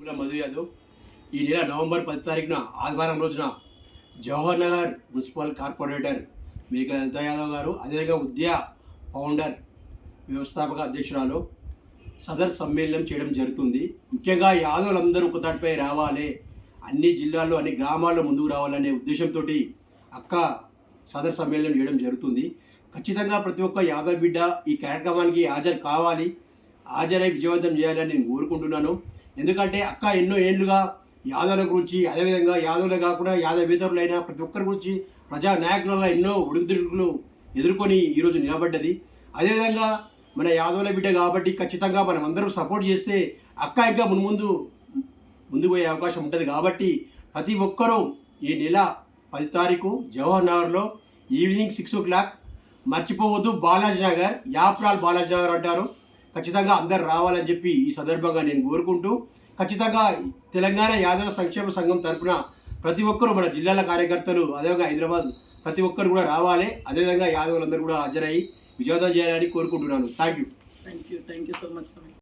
మధు యాదవ్ ఈ నెల నవంబర్ పది తారీఖున ఆదివారం రోజున జవహర్ నగర్ మున్సిపల్ కార్పొరేటర్ మేకల లలిత యాదవ్ గారు అదేవిధంగా ఉద్యా ఫౌండర్ వ్యవస్థాపక అధ్యక్షురాలు సదర్ సమ్మేళనం చేయడం జరుగుతుంది. ముఖ్యంగా యాదవులందరూ ఒకతాటిపై రావాలి. అన్ని జిల్లాల్లో అన్ని గ్రామాల్లో ముందుకు రావాలనే ఉద్దేశంతో అక్క సదర్ సమ్మేళనం చేయడం జరుగుతుంది. ఖచ్చితంగా ప్రతి ఒక్క యాదవ్ బిడ్డ ఈ కార్యక్రమానికి హాజరు కావాలి. హాజరై విజయవంతం చేయాలని నేను కోరుకుంటున్నాను. ఎందుకంటే అక్క ఎన్నో ఏళ్ళుగా యాదవుల గురించి అదేవిధంగా యాదవులే కాకుండా యాదవేతరులైన ప్రతి ఒక్కరి గురించి ప్రజా నాయకుల ఎన్నో ఉడుకుదిడుకులు ఎదుర్కొని ఈరోజు నిలబడ్డది. అదేవిధంగా మన యాదవుల బిడ్డ కాబట్టి ఖచ్చితంగా మనం అందరం సపోర్ట్ చేస్తే అక్క ఇంకా మున్ముందు ముందు పోయే అవకాశం ఉంటుంది కాబట్టి ప్రతి ఒక్కరూ ఈ నెల పది తారీఖు జవహర్ నగర్లో ఈవినింగ్ సిక్స్ ఓ క్లాక్ మర్చిపోవద్దు. బాలాజీ నగర్ యాప్రాల్ బాలాజీ నగర్ అంటారు. ఖచ్చితంగా అందరు రావాలని చెప్పి ఈ సందర్భంగా నేను కోరుకుంటూ ఖచ్చితంగా తెలంగాణ యాదవ సంక్షేమ సంఘం తరపున ప్రతి ఒక్కరూ మన జిల్లాల కార్యకర్తలు అదేవిధంగా హైదరాబాద్ ప్రతి ఒక్కరు కూడా రావాలి. అదేవిధంగా యాదవులందరూ కూడా హాజరయ్యి విజయవంతం చేయాలని కోరుకుంటున్నాను. Thank you thank you thank you so much